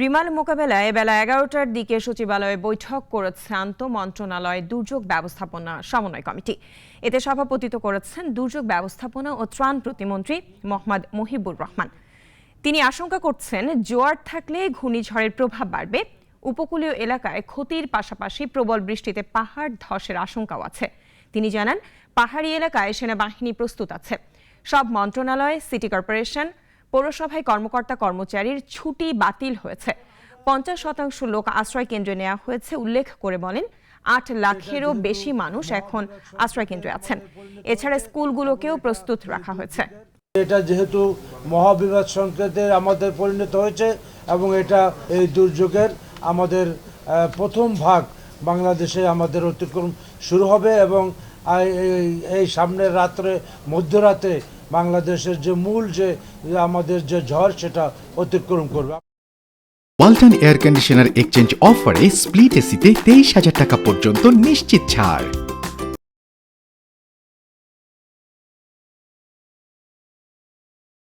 Remal মোকাবেলায় বেলা এগারোটার দিকে সচিবালয়ে বৈঠক করেছে আন্ত মন্ত্রণালয় দুর্যোগ ব্যবস্থাপনা সমন্বয় কমিটি। এতে সভাপতিত্ব করেছেন দুর্যোগ ব্যবস্থাপনা ও ত্রাণ প্রতিমন্ত্রী মোহাম্মদ মহিবুর রহমান। তিনি আশঙ্কা করছেন, জোয়ার থাকলে ঘূর্ণিঝড়ের প্রভাব বাড়বে। উপকূলীয় এলাকায় ক্ষতির পাশাপাশি প্রবল বৃষ্টিতে পাহাড় ধসের আশঙ্কাও আছে। তিনি জানান, পাহাড়ি এলাকায় সেনাবাহিনী প্রস্তুত আছে। সব মন্ত্রণালয়, সিটি কর্পোরেশন পৌরসভায় কর্মকর্তা কর্মচারীর ছুটি বাতিল হয়েছে। পঞ্চাশ শতাংশ লোক আশ্রয় কেন্দ্রে নেওয়া হয়েছে, উল্লেখ করে বলেন, আট লাখেরও বেশি মানুষ এখন আশ্রয় কেন্দ্রে আছেন। এছাড়া স্কুলগুলোকেও প্রস্তুত রাখা হয়েছে। এটা যেহেতু মহাবিবাদ সংকেতে আমাদের পরিণত হয়েছে এবং এটা এই দুর্যোগের আমাদের প্রথম ভাগ বাংলাদেশে আমাদের অতিক্রম শুরু হবে এবং এই সামনের রাত্রে, মধ্যরাতে বাংলাদেশের যে মূল যে আমাদের যে ঝড়, সেটা অতিক্রম করবে। ওয়ালটন এয়ার কন্ডিশনার এক্সচেঞ্জ অফারে স্প্লিট এসিতে তেইশ হাজার টাকা পর্যন্ত নিশ্চিত ছাড়।